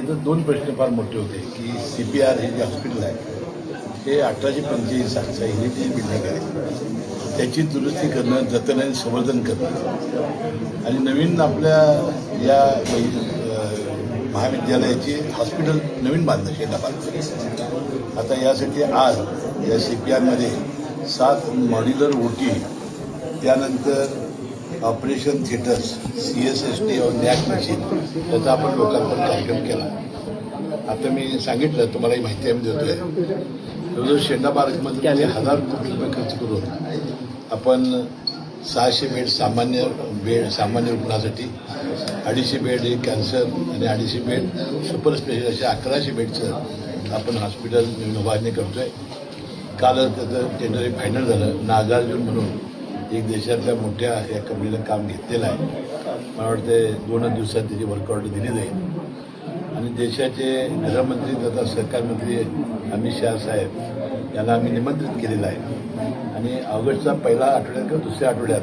दोन प्रश्न फार मोठे होते की सी पी आर हे जे हॉस्पिटल आहे हे अठराशे पंचेचाळीस सालचं जी बिल्डिंग आहे. त्याची दुरुस्ती करणं जतन आणि संवर्धन करणं. आणि नवीन आपल्या या महाविद्यालयाची हॉस्पिटल नवीन बांधलं शेता बांधणं आता यासाठी आज या सी पी आरमध्ये सात मॉड्युलर ओटी त्यानंतर operation theatres C S S T NAAC machine त्याचा आपण लोकांपर्यंत कार्यक्रम केला. आता मी सांगितलं तुम्हालाही माहिती आम्ही देतोय. जवळजवळ शेंडा पार्कमध्ये हजार कोटी रुपये खर्च करून आपण सहाशे बेड सामान्य बेड सामान्य रुग्णासाठी अडीचशे बेड हे कॅन्सर आणि अडीचशे बेड सुपर स्पेशल असे अकराशे बेडचं आपण हॉस्पिटल नवीन उभारणी करतोय. कालच त्याचं टेंडर फायनल झालं. नागार्जुन म्हणून एक देशातल्या मोठ्या या कंपनीनं काम घेतलेलं आहे. मला वाटते दोनच दिवसात त्याची वर्कआउट दिली जाईल. आणि देशाचे गृहमंत्री तथा सहकार मंत्री अमित शहा साहेब यांना आम्ही निमंत्रित केलेलं आहे. आणि ऑगस्टचा पहिला आठवड्यात किंवा दुसऱ्या आठवड्यात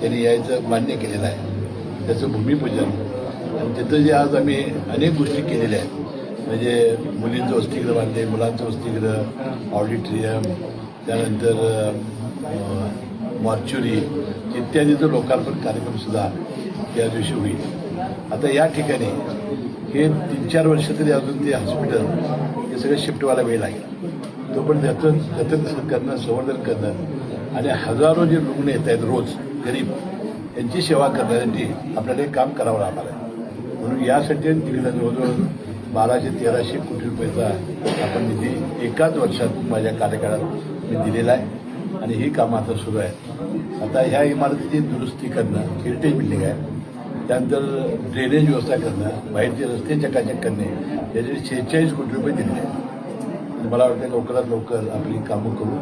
त्यांनी यायचं मान्य केलेलं आहे. त्याचं भूमिपूजन. आणि तिथं जे आज आम्ही अनेक गोष्टी केलेल्या आहेत. म्हणजे मुलींचं वसतिगृह बांधले मुलांचं वसतिगृह ऑडिटोरियम त्यानंतर मॉर्च्युरी इत्यादीचं लोकार्पण कार्यक्रमसुद्धा त्या दिवशी होईल. आता या ठिकाणी हे तीन चार वर्ष तरी अजून ते हॉस्पिटल हे सगळं शिफ्ट व्हायला वेळ लागेल. तो पण जतन जतन करणं संवर्धन करणं आणि हजारो जे रुग्ण येत आहेत रोज गरीब त्यांची सेवा करण्यासाठी आपल्याला हे काम करावं लागणार आहे. म्हणून यासाठी तिकडे जवळजवळ बाराशे तेराशे कोटी रुपयाचा आपण निधी एकाच वर्षात माझ्या कार्यकाळात मी दिलेला आहे. आणि ही कामं आता सुरू आहेत. आता ह्या इमारतीची दुरुस्ती करणं हेरिटेज बिल्डिंग आहे. त्यानंतर ड्रेनेज व्यवस्था करणं बाहेरचे रस्ते चकाचक करणे याचे शेहेचाळीस कोटी रुपये दिले आहेत. आणि मला वाटतं लवकरात लवकर आपली कामं करू.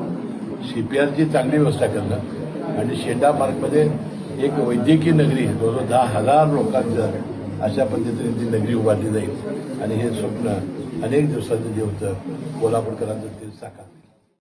सी पी आरची चांगली व्यवस्था करणं आणि शेंडा पार्कमध्ये एक वैद्यकीय नगरी जवळजवळ दहा हजार लोकांचं अशा पद्धतीने ती नगरी उभारली जाईल. आणि हे स्वप्न अनेक दिवसाचं जे होतं कोल्हापूरकरांचं ते साकार.